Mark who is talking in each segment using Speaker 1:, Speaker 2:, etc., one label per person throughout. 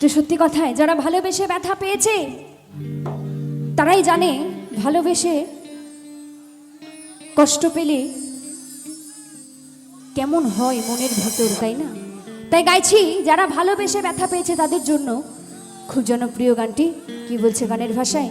Speaker 1: তো সত্যি কথায়, যারা ভালোবেসে ব্যথা পেয়েছে, তারাই জানে ভালোবেসে কষ্ট পেলে কেমন হয় মনের ভেতর, তাই না? তাই গাইছি, যারা ভালোবেসে ব্যথা পেয়েছে তাদের জন্য খুব জনপ্রিয় গানটি। কি বলছে গানের ভাষায়?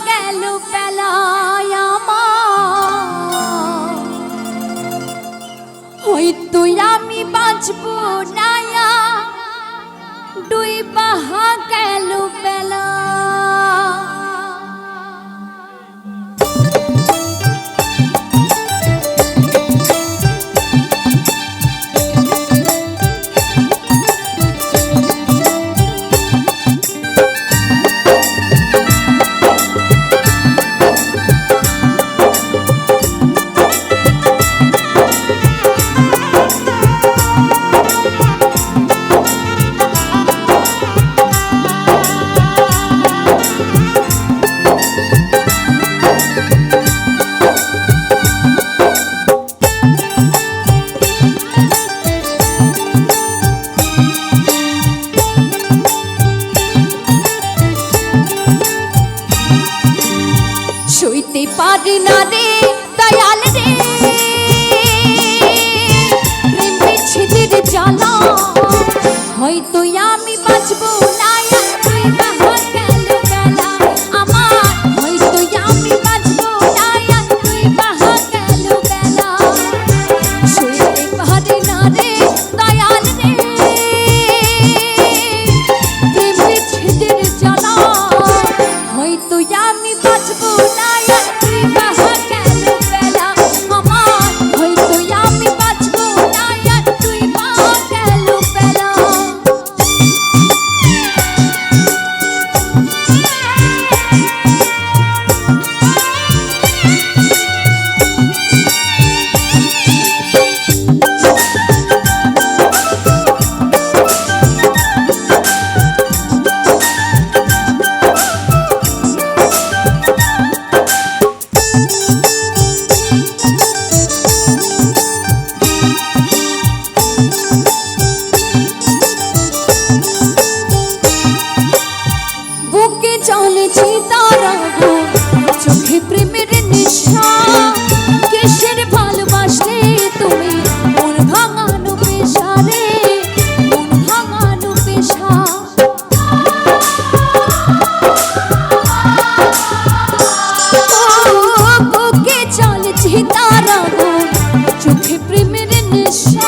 Speaker 1: গেল বেলায় হয়তো আমি বাঁচব নায়া দুই বাহা গেল বেলা না রে দয়াল রে। প্রেম বিচ্ছেদের জ্বালা হয়তো তারা চোখে প্রেমের নেশা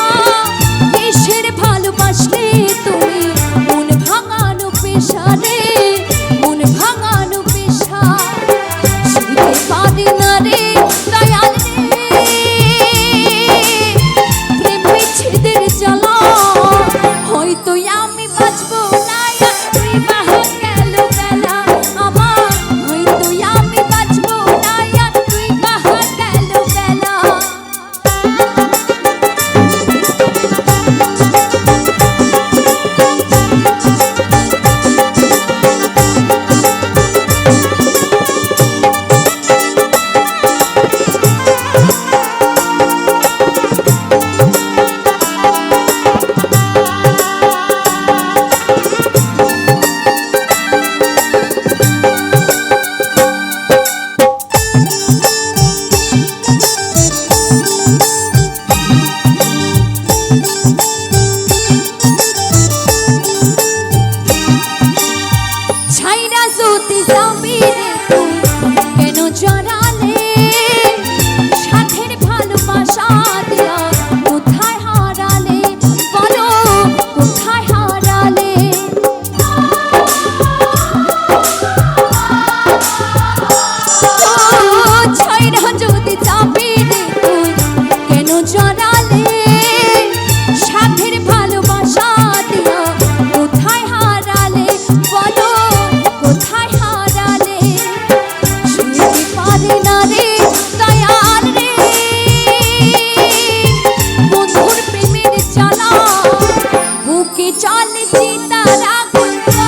Speaker 1: জল চিতারা গুলটা